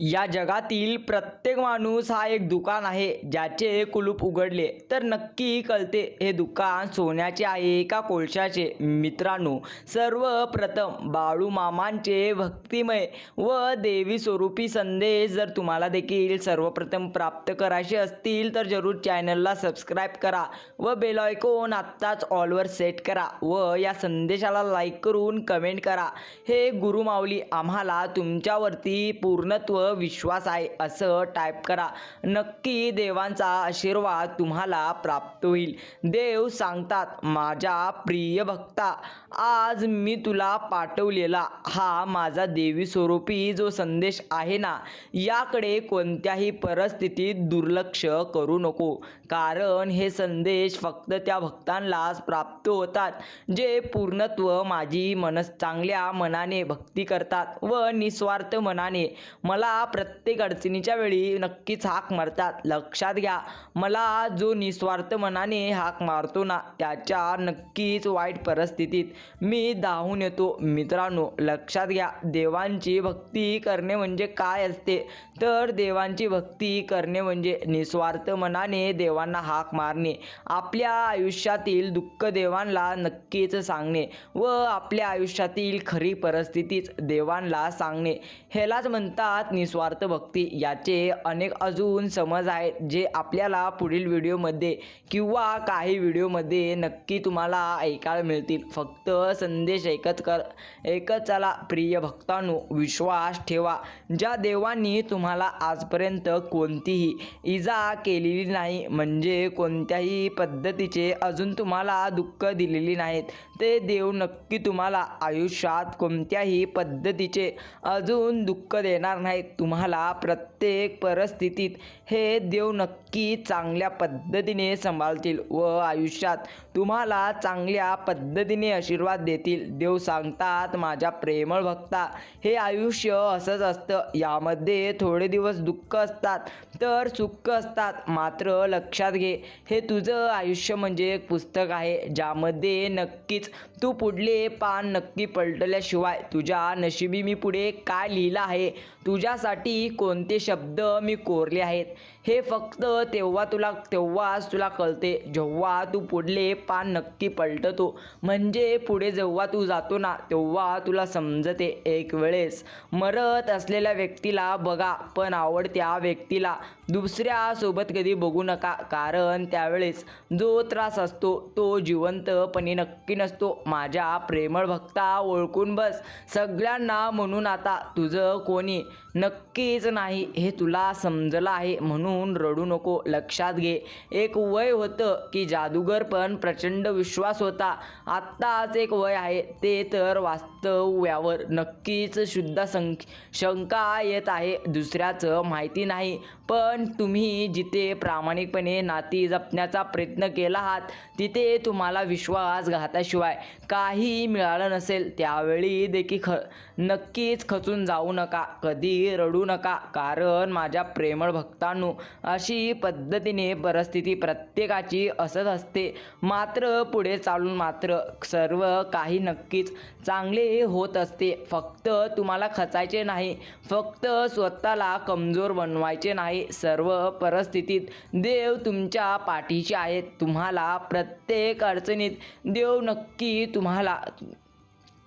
या जगातील प्रत्येक माणूस हा एक दुकान आहे ज्याचे कुलूप उघडले तर नक्की कळते. हे दुकान सोन्याचे आहे का कोळशाचे? मित्रांनो सर्वप्रथम बाळू मामांचे भक्तिमय व देवी स्वरूपी संदेश जर तुम्हाला देखील सर्वप्रथम प्राप्त करायचे असतील तर जरूर चॅनलला सबस्क्राईब करा व बेलॉयकोन आत्ताच ऑलवर सेट करा व या संदेशाला लाईक करून कमेंट करा. हे गुरुमाऊली आम्हाला तुमच्यावरती पूर्णत्व विश्वास आहे असं टाईप करा. नक्की देवांचा आशीर्वाद तुम्हाला प्राप्त होईल. देव सांगतात माझ्या प्रिय भक्ता आज मी तुला पाठवलेला हा माझा देवी स्वरूपी जो संदेश आहे ना याकडे कोणत्याही परिस्थितीत दुर्लक्ष करू नको. कारण हे संदेश फक्त त्या भक्तांनाच प्राप्त होतात जे पूर्णत्व माझी मनस चांगल्या मनाने भक्ती करतात व निस्वार्थ मनाने मला प्रत्येक अडचणीच्या वेळी नक्कीच हाक मारतात. लक्षात घ्या मला जो निस्वार्थ मनाने हाक मारतो ना त्याच्या नक्कीच वाईट परिस्थितीत मी धावून येतो. मित्रांनो लक्षात घ्या देवांची भक्ती करणे म्हणजे काय असते? तर देवांची भक्ती करणे म्हणजे निस्वार्थ मनाने देवांना हाक मारणे आपल्या आयुष्यातील दुःख देवांना नक्कीच सांगणे व आपल्या आयुष्यातील खरी परिस्थितीच देवांना सांगणे. ह्यालाच म्हणतात निस्वार्थ भक्ती. याचे अनेक अजून समज आहेत जे आपल्याला पुढील व्हिडिओमध्ये किंवा काही व्हिडिओमध्ये नक्की तुम्हाला ऐकायला मिळतील. फक्त संदेश एकच कर एकच चला. प्रिय भक्तांनो विश्वास ठेवा. ज्या देवांनी तुम्हाला आजपर्यंत कोणतीही इजा केलेली नाही म्हणजे कोणत्याही पद्धतीचे अजून तुम्हाला दुःख दिलेली नाहीत ते देव नक्की तुम्हाला आयुष्यात कोणत्याही पद्धतीचे अजून दुःख देणार नाहीत. तुम्हाला प्रत्येक परिस्थितीत हे देव नक्की चांगल्या पद्धतीने सांभाळतील व आयुष्यात तुम्हाला चांगल्या पद्धतीने आशीर्वाद देतील. देव सांगतात माझ्या प्रेमळ भक्ता हे आयुष्य असंच असतं. यामध्ये थोडे दिवस दुःख असतात तर सुख असतात. मात्र लक्षात घे हे तुझं आयुष्य म्हणजे एक पुस्तक आहे ज्यामध्ये नक्कीच तू पुढले पान नक्की पलटल्याशिवाय. तुझ्या नशिबी मी पुढे काय लिहिलं आहे? तुझ्यासाठी कोणते शब्द मी कोरले आहेत? हे फक्त तेव्हा तुला तेव्हाच तुला कळते. जेव्हा तू पुढले पान नक्की पलटतो म्हणजे पुढे जेव्हा तू जातो ना तेव्हा तुला समजते. एक वेळेस मरत असलेल्या व्यक्तीला बघा पण आवडत्या व्यक्तीला दुसऱ्यासोबत कधी बघू नका. कारण त्यावेळेस जो त्रास असतो तो जिवंतपणे नक्की नसतो. माझ्या प्रेमळ भक्ता ओळखून बस. सगळ्यांना म्हणून आता तुझं कोणी नक्कीच नाही. हे तुला समजलं आहे म्हणून रडू नको. लक्षात घे. एक वय होतं की जादूगर पण प्रचंड विश्वास होता. आत्ताच एक वय आहे. ते तर वास्तव्यावर नक्कीच शुद्ध संख शंका येत आहे. दुसऱ्याचं माहिती नाही. पण पण तुम्ही जिथे प्रामाणिकपणे नाती जपण्याचा प्रयत्न केला आहात तिथे तुम्हाला विश्वासघाताशिवाय काही मिळालं नसेल. त्यावेळी देखील ख नक्कीच खचून जाऊ नका कधी रडू नका कारण माझ्या प्रेमळ भक्तांनो अशी पद्धतीने परिस्थिती प्रत्येकाची असत असते. मात्र पुढे चालून मात्र सर्व काही नक्कीच चांगले होत असते. फक्त तुम्हाला खचायचे नाही फक्त स्वतःला कमजोर बनवायचे नाही. सर्व परिस्थितीत देव तुमच्या पाठीचे आहेत. तुम्हाला प्रत्येक अडचणीत देव नक्की तुम्हाला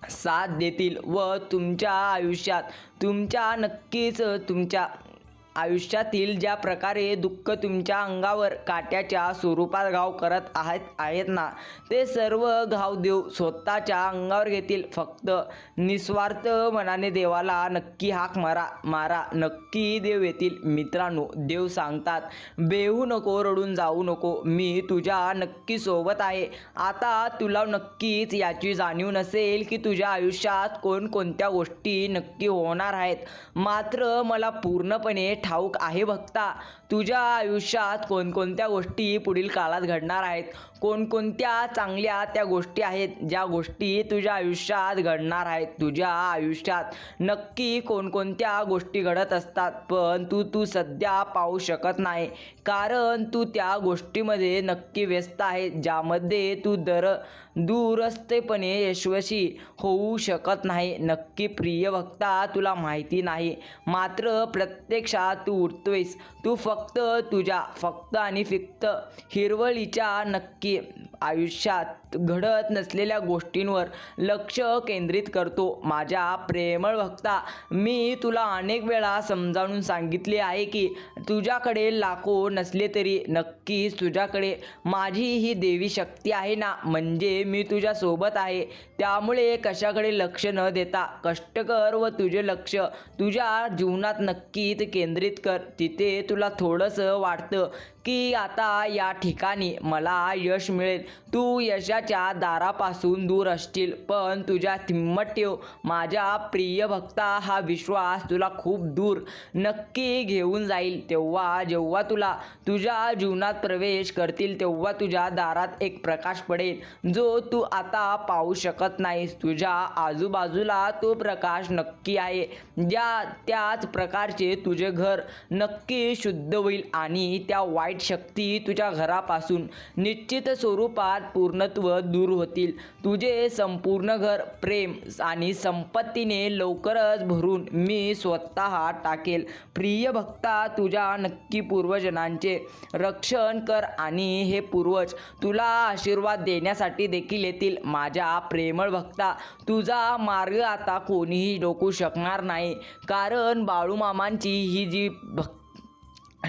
साथ देतील व तुमच्या आयुष्यात तुमच्या नक्कीच तुमच्या आयुष्यातील ज्या प्रकारे दुःख तुमच्या अंगावर काट्याच्या स्वरूपात घाव करत आहेत आहेत ना ते सर्व घाव देव स्वतःच्या अंगावर घेतील. फक्त निस्वार्थ मनाने देवाला नक्की हाक मारा मारा नक्की देव येतील. मित्रांनो देव सांगतात बेहू नको रडून जाऊ नको. मी तुझ्या नक्की सोबत आहे. आता तुला नक्कीच याची जाणीव नसेल की तुझ्या आयुष्यात कोणकोणत्या गोष्टी नक्की होणार आहेत. मात्र मला पूर्णपणे ठाऊक आहे भक्ता तुझ्या आयुष्यात कोणकोणत्या गोष्टी पुढील काळात घडणार आहेत? कोणकोणत्या चांगल्या त्या गोष्टी आहेत ज्या गोष्टी तुझ्या आयुष्यात घडणार आहेत? तुझ्या आयुष्यात नक्की कोणकोणत्या गोष्टी घडत असतात? पण तू तू सध्या पाहू शकत नाही. कारण तू त्या गोष्टीमध्ये नक्की व्यस्त आहे ज्यामध्ये तू दर दूरस्थपणे यशस्वी होऊ शकत नाही. नक्की प्रिय भक्ता तुला माहिती नाही. मात्र प्रत्यक्षात तू उठतोयस. तू फक्त फक्त तुझ्या फक्त आणि फक्त हिरवळीच्या नक्की आयुष्यात घडत नसलेल्या गोष्टींवर लक्ष केंद्रित करतो. माझ्या प्रेमळ भक्ता मी तुला अनेक वेळा समजावून सांगितले आहे की तुझ्याकडे लाखो नसले तरी नक्कीच तुझ्याकडे माझी ही देवी शक्ती आहे ना? म्हणजे मी तुझ्यासोबत आहे. त्यामुळे कशाकडे लक्ष न देता कष्ट कर व तुझे लक्ष तुझ्या जीवनात नक्कीच केंद्रित कर. तिथे तुला थोडंसं वाटतं की आता या ठिकाणी मला यश मिळेल. तू यशाच्या दारापासून दूर असशील पण तुझ्या हिंमत ठेव. माझ्या प्रिय भक्ता हा विश्वास तुला खूप दूर नक्की घेऊन जाईल. तेव्हा जेव्हा तुला तुझ्या जीवनात प्रवेश करतील तेव्हा तुझ्या दारात एक प्रकाश पडेल जो तू आता पाहू शकत नाहीस. तुझ्या आजूबाजूला तो प्रकाश नक्की आहे. ज्या त्याच प्रकारचे तुझे घर नक्की शुद्ध होईल आणि त्या वाईट शक्ती तुझ्या घरापासून निश्चित स्वरूपात पूर्णत्व दूर होतील. तुझे संपूर्ण घर प्रेम आणि संपत्तीने लवकरच भरून मी स्वतः टाकेल. प्रिय भक्ता तुझ्या नक्की पूर्वजनांचे रक्षण कर आणि हे पूर्वज तुला आशीर्वाद देण्यासाठी देखील येतील. माझ्या प्रेमळ भक्ता तुझा मार्ग आता कोणीही डोकू शकणार नाही. कारण बाळूमामांची ही जी भक्ती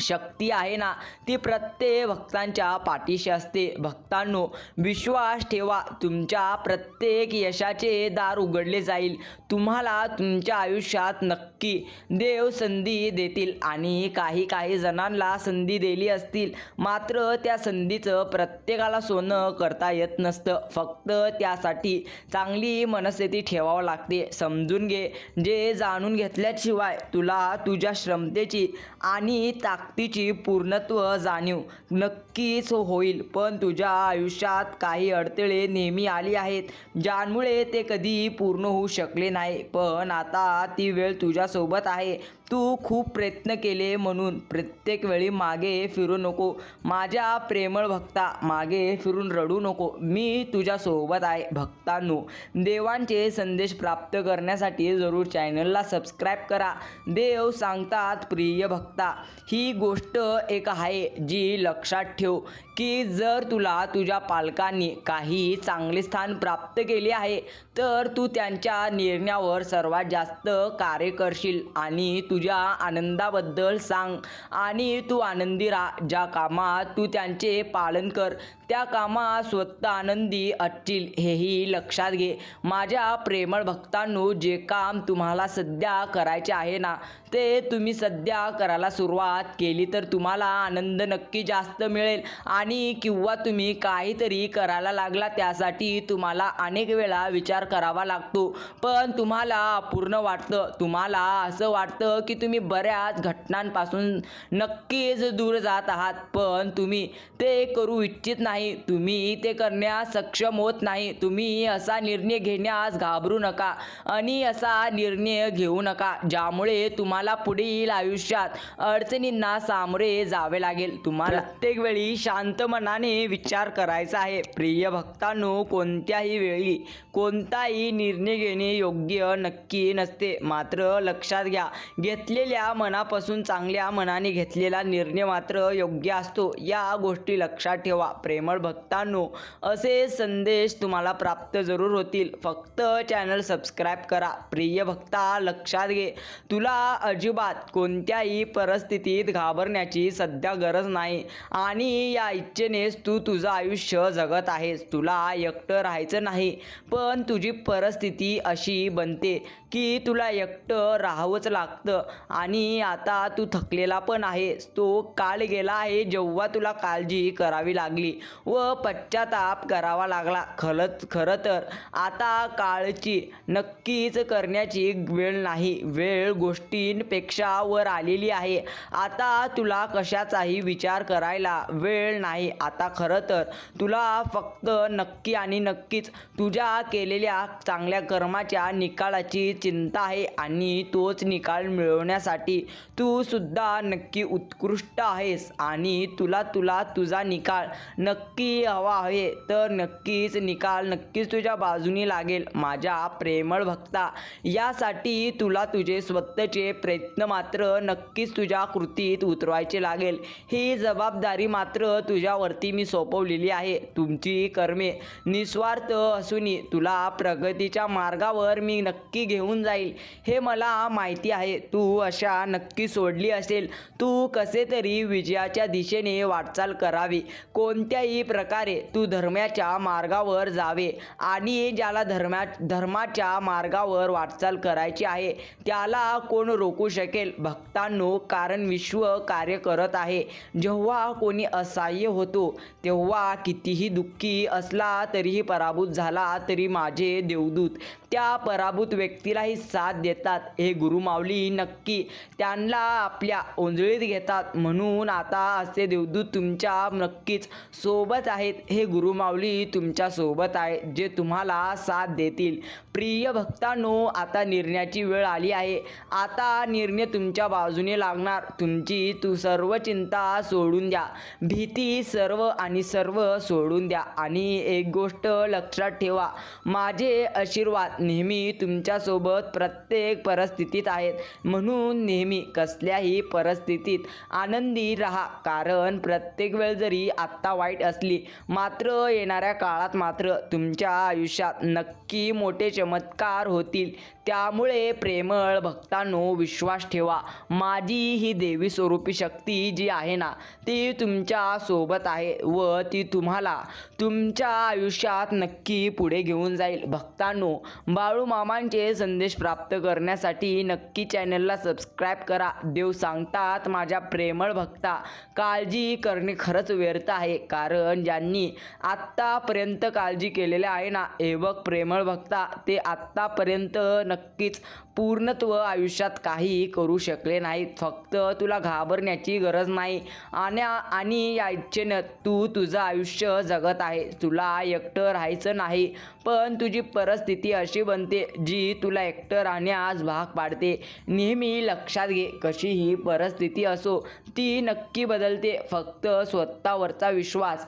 शक्ती आहे ना ती प्रत्येक भक्तांच्या पाठीशी असते. भक्तांनो विश्वास ठेवा. तुमच्या प्रत्येक यशाचे दार उघडले जाईल. तुम्हाला तुमच्या आयुष्यात नक्की देव संधी देतील आणि काही काही जणांना संधी दिली असतील. मात्र त्या संधीचं प्रत्येकाला सोनं करता येत नसतं. फक्त त्यासाठी चांगली मनस्थिती ठेवावं लागते. समजून घे. जे जाणून घेतल्याशिवाय तुला तुझ्या श्रमतेची आणि ताकदीची पूर्णत्व जाणीव नक्कीच होईल पण तुझ्या आयुष्यात काही अडथळे नेहमी आली आहेत ज्यामुळे ते कधी पूर्ण होऊ शकले नाही. पण आता ती वेळ तुझ्यासोबत आहे. तू खूप प्रयत्न केले म्हणून. प्रत्येक वेळी मागे फिरू नको. माझ्या प्रेमळ भक्ता मागे फिरून रडू नको. मी तुझ्यासोबत आहे भक्तांनो. देवांचे संदेश प्राप्त करण्यासाठी जरूर चॅनलला सबस्क्राईब करा. देव सांगतात प्रिय भक्ता ही गोष्ट एक आहे जी लक्षात ठेव की जर तुला तुझ्या पालकांनी काही चांगले स्थान प्राप्त केले आहे तर तू त्यांच्या निर्णयावर सर्वात जास्त कार्य करशील आणि तुझ्या आनंदाबद्दल सांग. आणि तू आनंदी रा ज्या कामात तू त्यांचे पालन कर. त्या कामात स्वतः आनंदी असतील हेही लक्षात घे. माझ्या प्रेमळ भक्तांनो जे काम तुम्हाला सध्या करायचे आहे ना ते तुम्ही सध्या करायला सुरुवात केली तर तुम्हाला आनंद नक्की जास्त मिळेल. आणि किंवा तुम्ही काहीतरी करायला लागला त्यासाठी तुम्हाला अनेक वेळा विचार करावा लागतो. पण तुम्हाला अपूर्ण वाटतं तुम्हाला असं वाटतं की तुम्ही बऱ्याच घटनांपासून नक्कीच दूर जात आहात. पण तुम्ही ते करू इच्छित नाही. तुम्ही ते करण्यास सक्षम होत नाही. तुम्ही असा निर्णय घेण्यास घाबरू नका आणि असा निर्णय घेऊ नका ज्यामुळे तुम्हाला पुढील आयुष्यात अडचणींना सामोरे जावे लागेल. तुम्हाला प्रत्येक वेळी शांत मनाने विचार करायचा आहे. प्रिय भक्तांनो कोणत्याही वेळी कोणताही निर्णय घेणे योग्य नक्की नसते. मात्र लक्षात घ्या घेतलेल्या मनापासून चांगल्या मनाने घेतलेला निर्णय मात्र योग्य असतो. या गोष्टी लक्षात ठेवा. प्रेम प्रेमळ भक्तांनो असे संदेश तुम्हाला प्राप्त जरूर होतील. फक्त चॅनल सबस्क्राईब करा. प्रिय भक्ता लक्षात घे. तुला अजिबात कोणत्याही परिस्थितीत घाबरण्याची सध्या गरज नाही. आणि या इच्छेनेच तू तुझं आयुष्य जगत आहेस. तुला एकटं राहायचं नाही पण तुझी परिस्थिती अशी बनते. की तुला एकटं राहावंच लागतं. आणि आता तू थकलेला पण आहेस. तो काळ गेला आहे जेव्हा तुला काळजी करावी लागली व पश्चाताप करावा लागला. खरंच खरं तर आता काळची नक्कीच करण्याची वेळ नाही. वेळ गोष्टींपेक्षा वर आलेली आहे. आता तुला कशाचाही विचार करायला वेळ नाही. आता खरं तर तुला फक्त नक्की आणि नक्कीच तुझ्या केलेल्या चांगल्या कर्माच्या निकालाची चिंता आहे आणि तोच निकाल मिळवण्यासाठी तू सुद्धा नक्की उत्कृष्ट आहेस आणि तुला तुला तुझा निकाल नक्की हवा आहे. तर नक्कीच निकाल नक्कीच तुझ्या बाजूनी लागेल. माझ्या प्रेमळ भक्ता यासाठी तुला तुझे स्वतःचे प्रयत्न मात्र नक्कीच तुझ्या कृतीत उतरवायचे लागेल. ही जबाबदारी मात्र तुझ्यावरती मी सोपवलेली आहे. तुमची कर्मे निस्वार्थ असूनही तुला प्रगतीच्या मार्गावर मी नक्की घेऊन जाईल. हे मला माहिती आहे. तू अशा नक्की सोडली असेल. तू कसे तरी विजयाच्या दिशेने वाटचाल करावी. कोणत्याही प्रकारे तू धर्माच्या मार्गावर जावे आणि ज्याला धर्मा धर्माच्या मार्गावर वाटचाल करायची आहे त्याला कोण रोखू शकेल? भक्तांनो कारण विश्व कार्य करत आहे. जेव्हा कोणी असहाय्य होतो तेव्हा कितीही दुःखी असला तरीही पराभूत झाला तरी माझे देवदूत त्या पराभूत व्यक्तीला व्यक्तीलाही साथ देतात हे गुरुमाऊली नक्की त्यांना आपल्या ओंजळीत घेतात. म्हणून आता असे देवदूत तुमच्या नक्कीच सोबत आहेत. हे गुरुमाऊली तुमच्यासोबत आहे जे तुम्हाला साथ देतील. प्रिय भक्तांनो आता निर्णयाची वेळ आली आहे. आता निर्णय तुमच्या बाजूने लागणार. तुमची तू सर्व चिंता सोडून द्या. भीती सर्व आणि सर्व सोडून द्या. आणि एक गोष्ट लक्षात ठेवा. माझे आशीर्वाद नेहमी तुमच्यासोबत प्रत्येक परिस्थितीत आहेत. म्हणून नेहमी कसल्याही परिस्थितीत आनंदी राहा. कारण प्रत्येक वेळ जरी आत्ता वाईट असली मात्र येणाऱ्या काळात मात्र तुमच्या आयुष्यात नक्की मोठे चमत्कार होतील. त्यामुळे प्रेमळ भक्तांनो विश्वास ठेवा. माझी ही देवी स्वरूपी शक्ती जी आहे ना ती तुमच्यासोबत आहे व ती तुम्हाला तुमच्या आयुष्यात नक्की पुढे घेऊन जाईल. भक्तांनो बाळू मामांचे संदेश प्राप्त करण्यासाठी नक्की चॅनलला सबस्क्राईब करा. देव सांगतात माझ्या प्रेमळ भक्ता काळजी करणे खरंच व्यर्थ आहे. कारण ज्यांनी आत्तापर्यंत काळजी केलेल्या आहे ना एवक प्रेमळ भक्ता ते आत्तापर्यंत नक्की नक्कीच पूर्णत्व आयुष्यात काही करू शकले नाहीत फक्त तुला घाबरण्याची गरज नाही. आणि आणि या इच्छेनं तू तुझं आयुष्य जगत आहे. तुला एकटं राहायचं नाही. पण तुझी परिस्थिती अशी बनते जी तुला एकटं राहण्यास भाग पाडते. नेहमी लक्षात घे कशीही परिस्थिती असो ती नक्की बदलते. फक्त स्वतःवरचा विश्वास.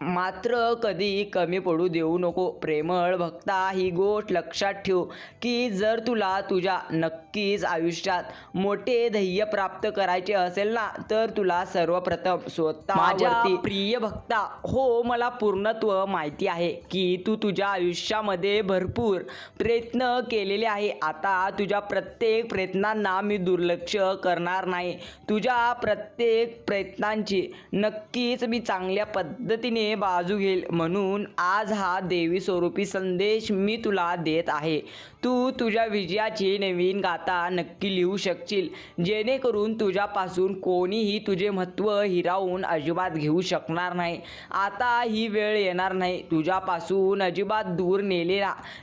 मात्र कधी कमी पडू देऊ नको. प्रेमळ भक्ता ही गोष्ट लक्षात ठेव की जर तुला तुझ्या नक्कीच आयुष्यात मोठे ध्येय प्राप्त करायचे असेल ना तर तुला सर्वप्रथम स्वतः माझ्या प्रिय भक्ता हो मला पूर्णत्व माहिती आहे की तू तुझ्या आयुष्यामध्ये भरपूर प्रयत्न केलेले आहे. आता तुझ्या प्रत्येक प्रयत्नांना मी दुर्लक्ष करणार नाही. तुझ्या प्रत्येक प्रयत्नांची नक्कीच मी चांगल्या पद्धतीने बाजू घेईल. म्हणून आज हा देवी स्वरूपी संदेश मी तुला देत आहे. तू तुझ्या विजयाची नवीन गाथा नक्की लिहू शकशील. जेणेकरून तुझ्यापासून कोणीही तुझे महत्त्व हिरावून अजिबात घेऊ शकणार नाही. आता ही वेळ येणार नाही. तुझ्यापासून अजिबात दूर नेले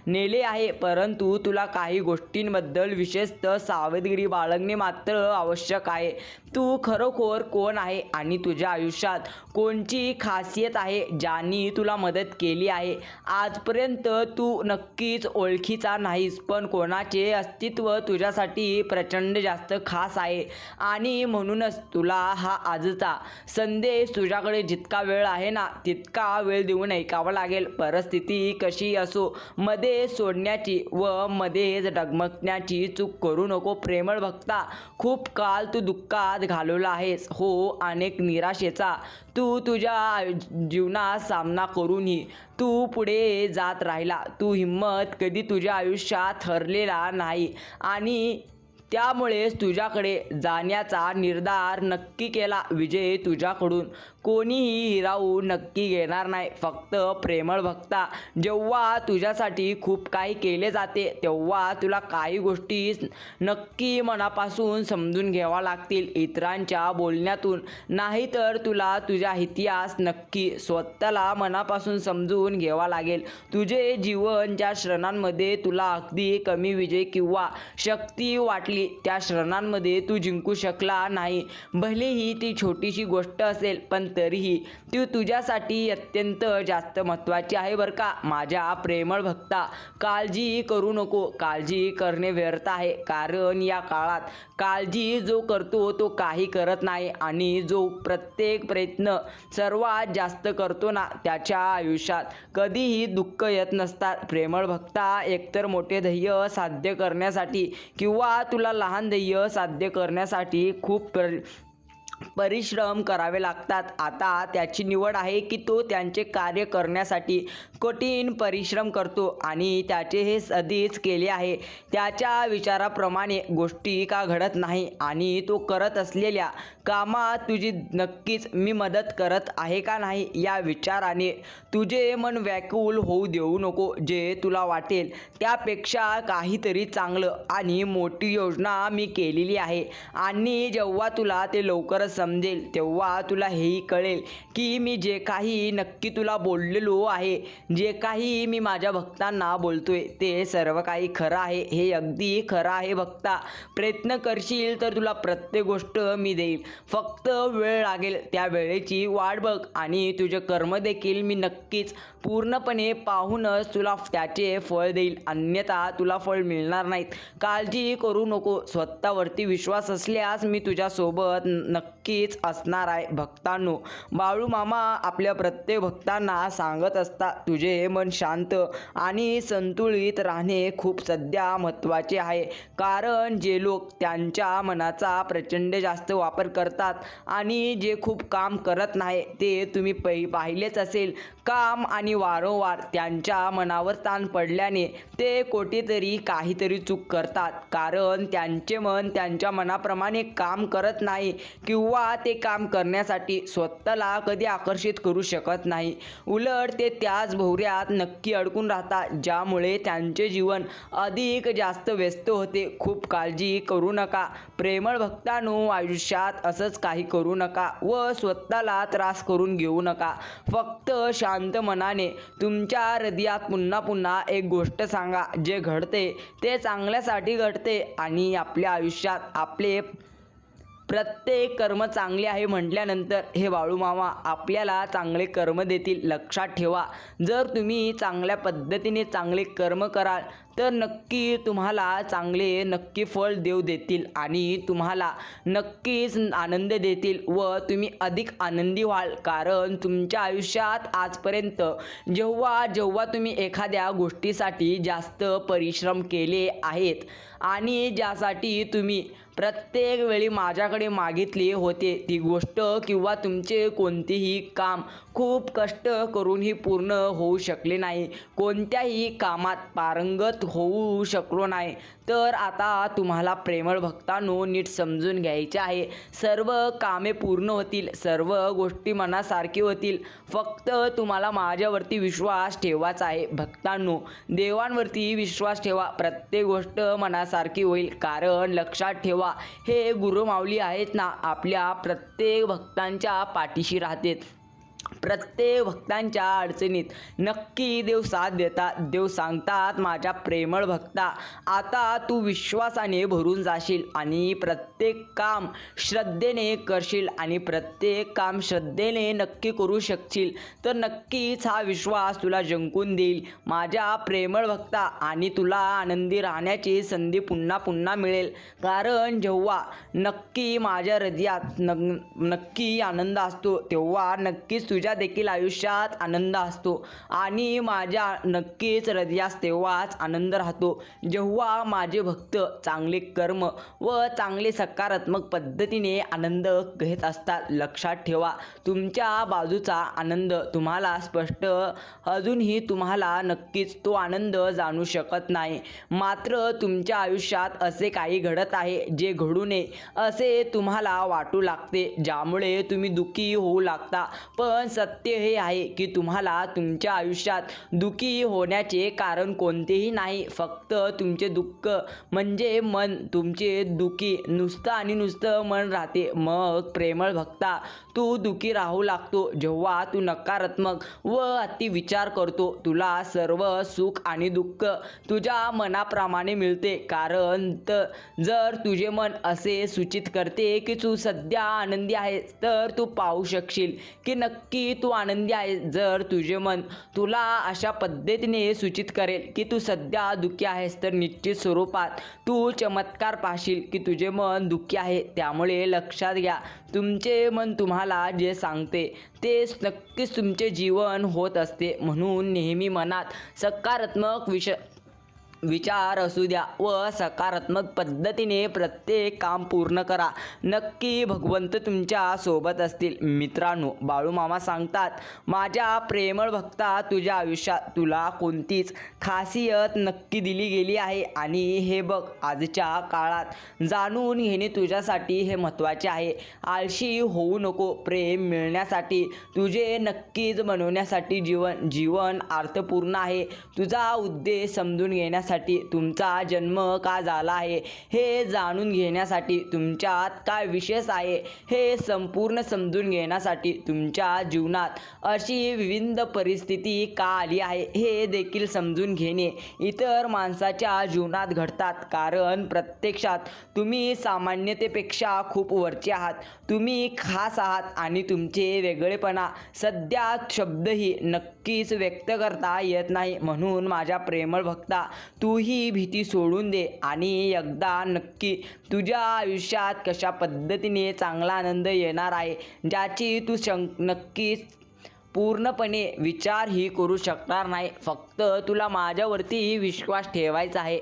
नेले आहे. परंतु तुला काही गोष्टींबद्दल विशेषतः सावधगिरी बाळगणे मात्र आवश्यक आहे. तू खरोखर कोण आहे आणि तुझ्या आयुष्यात कोणची खासियत आहे? ज्यांनी तुला मदत केली आहे. आजपर्यंत तू नक्कीच ओळखीचा नाहीस पण कोणाचे अस्तित्व तुझ्यासाठी प्रचंड जास्त खास आहे. आणि म्हणूनच तुला हा आजचा संदेश तुझ्याकडे जितका वेळ आहे ना तितका वेळ देऊन ऐकावा लागेल. परिस्थिती कशी असो मध्ये सोडण्याची व मध्येच डगमगण्याची चूक करू नको. प्रेमळ भक्ता खूप काल तू दुःखात घालवला आहेस. हो अनेक निराशेचा तू तुझ्या जीव जीवनात सामना करूनही तू पुढे जात राहिला. तू हिंमत कधी तुझ्या आयुष्यात हरलेला नाही. आणि त्यामुळेच तुझ्याकडे जाण्याचा निर्धार नक्की केला विजय तुझ्याकडून. कोणीही हिरावून नक्की घेणार नाही फक्त प्रेमळ भक्ता. जेव्हा तुझ्यासाठी खूप काही केले जाते तेव्हा तुला काही गोष्टी नक्की मनापासून समजून घ्यावा लागतील. इतरांच्या बोलण्यातून नाहीतर तुला तुझा इतिहास नक्की स्वतःला मनापासून समजून घ्यावा लागेल. तुझे जीवन ज्या क्षणांमध्ये तुला अगदी कमी विजय किंवा शक्ती वाटली त्या क्षणांमध्ये तू जिंकू शकला नाही. भलेही ती छोटीशी गोष्ट असेल पण तरीही ती तुझ्यासाठी अत्यंत जास्त महत्त्वाची आहे बरं का. माझ्या प्रेमळ भक्ता काळजी करू नको. काळजी करणे व्यर्थ आहे. कारण या काळात काळजी जो करतो तो काही करत नाही. आणि जो प्रत्येक प्रयत्न सर्वात जास्त करतो ना त्याच्या आयुष्यात कधीही दुःख येत नसतात. प्रेमळ भक्ता एकतर मोठे ध्येय साध्य करण्यासाठी किंवा तुला लहान ध्येय साध्य करण्यासाठी खूप पर परिश्रम करावे लागतात. आता त्याची निवड आहे की तो त्यांचे कार्य करण्यासाठी कठीण परिश्रम करतो आणि त्याचे हे आधीच केले आहे. त्याच्या विचाराप्रमाणे गोष्टी का घडत नाही आणि तो करत असलेल्या कामात तुझी नक्कीच मी मदत करत आहे का नाही या विचाराने तुझे मन व्याकुल होऊ देऊ नको जे तुला वाटेल. त्यापेक्षा काहीतरी चांगलं आणि मोठी योजना मी केलेली आहे. आणि जेव्हा तुला ते लवकरच समजेल तेव्हा तुला हेही कळेल की मी जे काही नक्की तुला बोललेलो आहे जे काही मी माझ्या भक्तांना बोलतोय ते सर्व काही खरं आहे. हे अगदी खरं आहे भक्ता. प्रयत्न करशील तर तुला प्रत्येक गोष्ट मी देईल. फक्त वेळ लागेल त्या वेळेची वाट बघ आणि तुझे कर्म देखील मी नक्कीच पूर्णपणे पाहूनच तुला त्याचे फळ देईल. अन्यथा तुला फळ मिळणार नाहीत. काळजी करू नको. स्वतःवरती विश्वास असल्यास मी तुझ्यासोबत नक्कीच असणार आहे भक्तांनो. बाळू मामा आपल्या प्रत्येक भक्तांना सांगत असतात तुझे मन शांत आणि संतुलित राहणे खूप सध्या महत्त्वाचे आहे. कारण जे लोक त्यांच्या मनाचा प्रचंड जास्त वापर करतात आणि जे खूप काम करत नाही ते तुम्ही पै पाहिलेच असेल. काम आणि वारंवार त्यांच्या मनावर ताण पडल्याने ते कोठेतरी काहीतरी चूक करतात. कारण त्यांचे मन त्यांच्या मनाप्रमाणे काम करत नाही किंवा ते काम करण्यासाठी स्वतःला कधी आकर्षित करू शकत नाही. उलट ते त्याच भोवऱ्यात नक्की अडकून राहतात ज्यामुळे त्यांचे जीवन अधिक जास्त व्यस्त होते. खूप काळजी करू नका. प्रेमळ भक्तांनो आयुष्यात असंच काही करू नका व स्वतःला त्रास करून घेऊ नका. फक्त शांत मनाने तुमच्या हृदयात पुन्हा पुन्हा एक गोष्ट सांगा. जे घडते ते चांगल्यासाठी घडते आणि आपल्या आयुष्यात आपले प्रत्येक कर्म चांगले आहे म्हटल्यानंतर हे बाळूमामा आपल्याला चांगले कर्म देतील. लक्षात ठेवा. जर तुम्ही चांगल्या पद्धतीने चांगले कर्म कराल तर नक्की तुम्हाला चांगले नक्की फळ देऊ देतील आणि तुम्हाला नक्कीच आनंद देतील व तुम्ही अधिक आनंदी व्हाल. कारण तुमच्या आयुष्यात आजपर्यंत जेव्हा जेव्हा तुम्ही एखाद्या गोष्टीसाठी जास्त परिश्रम केले आहेत आणि ज्यासाठी तुम्ही प्रत्येक वेळी माझ्याकडे मागितली होते ती गोष्ट किंवा तुमचे कोणतेही काम खूप कष्ट करूनही पूर्ण होऊ शकले नाही. कोणत्याही कामात पारंगत होऊ शकलो नाही. तर आता तुम्हाला प्रेमळ भक्तांनो नीट समजून घ्यायचे आहे. सर्व कामे पूर्ण होतील सर्व गोष्टी मनासारखी होतील. फक्त तुम्हाला माझ्यावरती विश्वास ठेवाच आहे. भक्तांनो देवांवरती विश्वास ठेवा. प्रत्येक गोष्ट मनासारखी होईल. कारण लक्षात ठेवा हे गुरुमाऊली आहेत ना आपल्या प्रत्येक भक्तांच्या पाठीशी राहते प्रत्येक भक्तांच्या अडचणीत नक्की देव साथ देतात देव सांगतात माझ्या प्रेमळ भक्ता आता तू विश्वासाने भरून जाशील आणि प्रत्येक काम श्रद्धेने करशील आणि प्रत्येक काम श्रद्धेने नक्की करू शकशील तर नक्कीच हा विश्वास तुला जिंकून देईल. माझ्या प्रेमळ भक्ता आणि तुला आनंदी राहण्याची संधी पुन्हा पुन्हा मिळेल. कारण जेव्हा नक्की माझ्या हृदयात नक्की आनंद असतो तेव्हा नक्कीच तुझ्या माझ्या देखील आयुष्यात आनंद असतो. आणि माझ्या नक्कीच हृदयास तेव्हाच आनंद राहतो. जेव्हा माझे भक्त चांगले कर्म व चांगले सकारात्मक पद्धतीने आनंद घेत असतात लक्षात ठेवा. तुमच्या बाजूचा आनंद तुम्हाला स्पष्ट अजूनही तुम्हाला नक्कीच तो आनंद जाणू शकत नाही. मात्र तुमच्या आयुष्यात असे काही घडत आहे जे घडू नये असे तुम्हाला वाटू लागते. ज्यामुळे तुम्ही दुःखी होऊ लागता. पण सत्य हे आहे की तुम्हाला तुमच्या आयुष्यात दुखी होण्याचे कारण कोणतेही नाही. फक्त तुमचे दुःख म्हणजे मन तुमचे दुखी नुसतं आणि नुसतं मन राहते. मग प्रेमळ भक्ता तू दुःखी राहू लागतो जेव्हा तू नकारात्मक व अति विचार करतो तुला सर्व सुख आणि दुःख तुझ्या मनाप्रमाणे मिळते. कारण जर तुझे मन असे सूचित करते की तू सध्या आनंदी आहेस तर तू पाहू शकशील की नक्की तू आनंदी आहेस. जर तुझे मन तुला अशा पद्धतीने सूचित करेल की तू सध्या दुःखी आहेस तर निश्चित स्वरूपात तू चमत्कार पाहशील की तुझे मन दुःखी आहे. त्यामुळे लक्षात घ्या तुमचे मन तुम्हाला जे सांगते ते नक्कीच तुमचे जीवन होत असते. म्हणून नेहमी मनात सकारात्मक विषय विचार असू द्या व सकारात्मक पद्धतीने प्रत्येक काम पूर्ण करा. नक्की भगवंत तुमच्यासोबत असतील. मित्रांनो बाळूमामा सांगतात माझ्या प्रेमळ भक्ता तुझ्या आयुष्यात तुला कोणतीच खासियत नक्की दिली गेली आहे. आणि हे बघ आजच्या काळात जाणून घेणे तुझ्यासाठी हे महत्त्वाचे आहे. आळशी होऊ नको. प्रेम मिळण्यासाठी तुझे नक्कीच बनवण्यासाठी जीवन जीवन अर्थपूर्ण आहे. तुझा उद्देश समजून घेण्यासाठी तुमचा जन्म का झाला आहे? हे जाणून घेण्यासाठी तुमच्यात काय विशेष आहे? हे संपूर्ण समजून घेण्यासाठी तुमच्या जीवनात अशी विविध परिस्थिती का आली आहे? हे देखील समजून घेणे इतर माणसाच्या जीवनात घडतात. कारण प्रत्यक्षात तुम्ही सामान्यतेपेक्षा खूप वरचे आहात. तुम्ही खास आहात आणि तुमचे वेगळेपणा सध्या शब्दही नक्की नक्कीच व्यक्त करता येत नाही. म्हणून माझ्या प्रेमळ भक्ता तू ही भीती सोडून दे आणि एकदा नक्की तुझ्या आयुष्यात कशा पद्धतीने चांगला आनंद येणार आहे ज्याची तू शंक नक्कीच पूर्णपणे विचारही करू शकणार नाही. फक्त तुला माझ्यावरती विश्वास ठेवायचा आहे.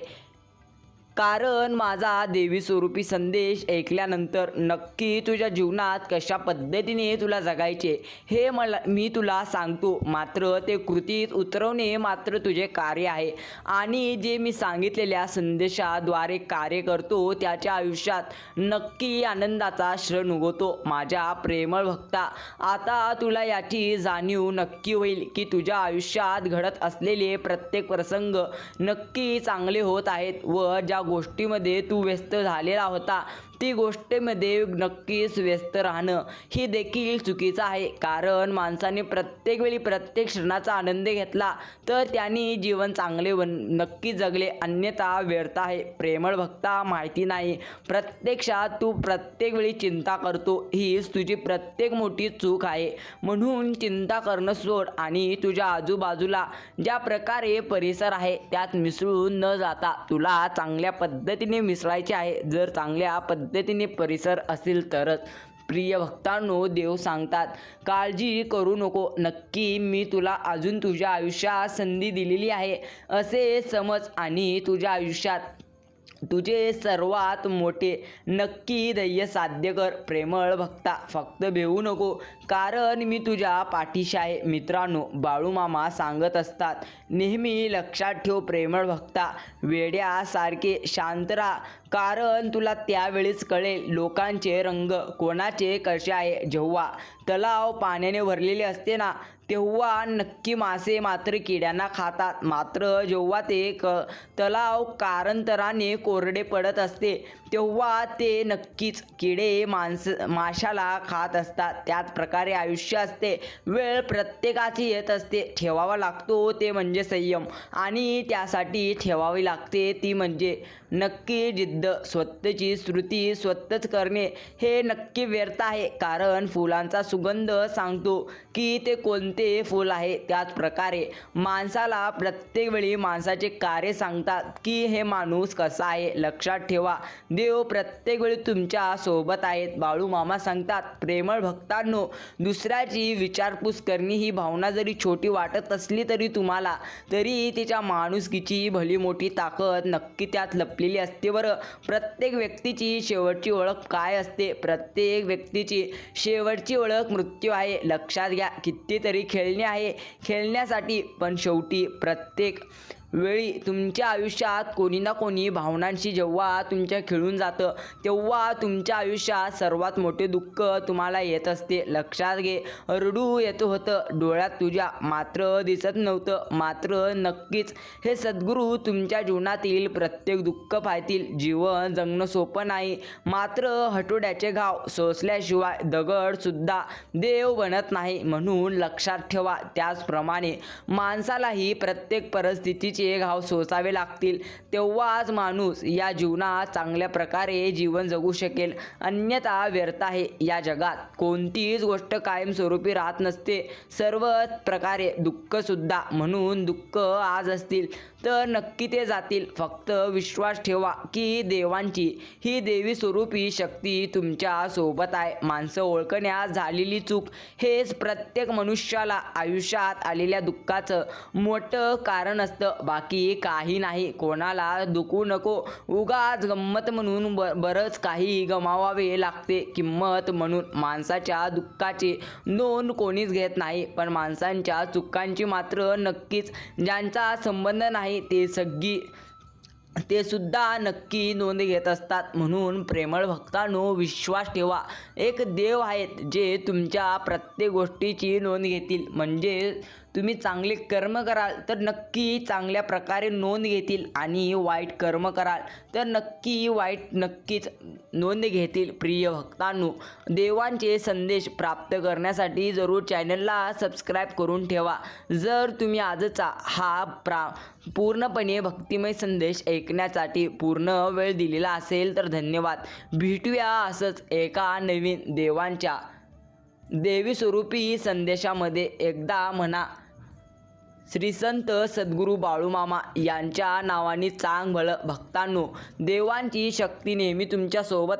कारण माझा देवी स्वरूपी संदेश ऐकल्यानंतर नक्की तुझ्या जीवनात कशा पद्धतीने तुला जगायचे हे मला मी तुला सांगतो. मात्र ते कृतीत उतरवणे मात्र तुझे कार्य आहे. आणि जे मी सांगितलेल्या संदेशाद्वारे कार्य करतो त्याच्या आयुष्यात नक्की आनंदाचा क्षण उगवतो. माझ्या प्रेमळ भक्ता आता तुला याची जाणीव नक्की होईल की तुझ्या आयुष्यात घडत असलेले प्रत्येक प्रसंग नक्की चांगले होत आहेत व ज्या गोष्टीमध्ये तू व्यस्त झालेला होता. ती गोष्टीमध्ये नक्कीच व्यस्त राहणं ही देखील चुकीचं आहे. कारण माणसाने प्रत्येक वेळी प्रत्येक क्षणाचा आनंद घेतला तर त्यांनी जीवन चांगले बन नक्की जगले. अन्यथा व्यर्थ आहे. प्रेमळ भक्ता माहिती नाही. प्रत्यक्षात तू प्रत्येक वेळी चिंता करतो. हीच तुझी प्रत्येक मोठी चूक आहे. म्हणून चिंता करणं सोड आणि तुझ्या आजूबाजूला ज्या प्रकारे परिसर आहे त्यात मिसळून न जाता तुला चांगल्या पद्धतीने मिसळायचे आहे. जर चांगल्या पद्धतीने परिसर असेल तरच. प्रिय भक्तांनो देव सांगतात काळजी करू नको. नक्की मी तुला अजून तुझ्या आयुष्यात संधी दिलेली आहे. असे समज आणि तुझ्या आयुष्यात. तुझे सर्वात मोठे नक्की ध्येय साध्य कर. प्रेमळ भक्ता फक्त भेऊ नको. कारण मी तुझ्या पाठीशी आहे. मित्रांनो बाळूमामा सांगत असतात नेहमी लक्षात ठेव प्रेमळ भक्ता. वेड्यासारखे शांत राहा. कारण तुला त्यावेळीच कळेल लोकांचे रंग कोणाचे कसे आहे? जेव्हा तलाव पाण्याने भरलेले असते ना तेव्हा नक्की मासे मात्र किड्यांना खातात. मात्र जेव्हा ते क तलाव कारणतराने कोरडे पडत असते तेव्हा ते नक्कीच किडे माणस माशाला खात असतात. त्याच प्रकारे आयुष्य असते. वेळ प्रत्येकाची येत असते. ठेवावा लागतो ते म्हणजे संयम. आणि त्यासाठी ठेवावी लागते ती म्हणजे नक्की जिद्द स्वतःची श्रुती स्वतःच करणे. हे नक्की व्यर्थ आहे. कारण फुलांचा सुगंध सांगतो की ते कोणते फूल आहे. त्याच प्रकारे माणसाला प्रत्येक वेळी माणसाचे कार्य सांगतात की हे माणूस कसा आहे. लक्षात ठेवा. देव प्रत्येक वेळी तुमच्यासोबत आहेत. बाळू मामा सांगतात प्रेमळ भक्तांनो दुसऱ्याची विचारपूस करणे ही भावना जरी छोटी वाटत असली तरी तुम्हाला तरी तिच्या माणुसकीची भली मोठी ताकद नक्की त्यात लपलेली असते बरं. प्रत्येक व्यक्तीची शेवटची ओळख काय असते? प्रत्येक व्यक्तीची शेवटची ओळख मृत्यू आहे. लक्षात घ्या कितीतरी खेळणे आहे. खेळण्यासाठी पण शेवटी प्रत्येक वेळी तुमच्या आयुष्यात कोणी ना कोणी भावनांशी जेव्हा तुमच्या खेळून जातं तेव्हा तुमच्या आयुष्यात सर्वात मोठे दुःख तुम्हाला येत असते. लक्षात घे रडू येतं होतं. डोळ्यात तुझ्या मात्र दिसत नव्हतं. मात्र नक्कीच हे सद्गुरू तुमच्या जीवनातील प्रत्येक दुःख पाहतील. जीवन जगणं सोपं नाही. मात्र हटोड्याचे घाव सोसल्याशिवाय दगडसुद्धा देव बनत नाही. म्हणून लक्षात ठेवा. त्याचप्रमाणे माणसालाही प्रत्येक परिस्थितीची घाव सोसावे लागतील तेव्हाच माणूस या जीवनात चांगल्या प्रकारे जीवन जगू शकेल. अन्यथा व्यर्थ आहे या जगात. कोणतीच गोष्ट कायमस्वरूपी राहत नसते. सर्व प्रकारे दुःखसुद्धा म्हणून दुःख आज असतील तर नक्की ते जातील. फक्त विश्वास ठेवा की देवांची ही देवी स्वरूपी शक्ती तुमच्यासोबत आहे. माणसं ओळखण्यास झालेली चूक हेच प्रत्येक मनुष्याला आयुष्यात आलेल्या दुःखाचं मोठं कारण असतं. बाकी काही नाही. कोणाला दुखू नको. उगाच गंमत म्हणून ब बरंच काही गमावावे लागते. किंमत म्हणून माणसाच्या दुःखाची नोंद कोणीच घेत नाही. पण माणसांच्या चुकांची मात्र नक्कीच ज्यांचा संबंध नाही ते सगळी ते सुद्धा नक्की नोंद घेत असतात. म्हणून प्रेमळ भक्तांनो विश्वास ठेवा. एक देव आहेत जे तुमच्या प्रत्येक गोष्टीची नोंद घेतील. म्हणजे तुम्ही चांगले कर्म कराल तर नक्की चांगल्या प्रकारे नोंद घेतील आणि वाईट कर्म कराल तर नक्की वाईट नक्कीच नोंद घेतील प्रिय भक्तांनो. देवांचे संदेश प्राप्त करण्यासाठी जरूर चॅनलला सबस्क्राईब करून ठेवा. जर तुम्ही आजचा हा प्रा पूर्णपणे भक्तिमय संदेश ऐकण्यासाठी पूर्ण वेळ दिलेला असेल तर धन्यवाद. भेटूया असंच एका नवीन देवांच्या देवी स्वरूपी संदेशामध्ये. एकदा म्हणा श्री संत सद्गुरू बाळूमामा यांच्या नावाने चांग भलं भक्तांनो देवांची शक्ती नेहमी तुमच्यासोबत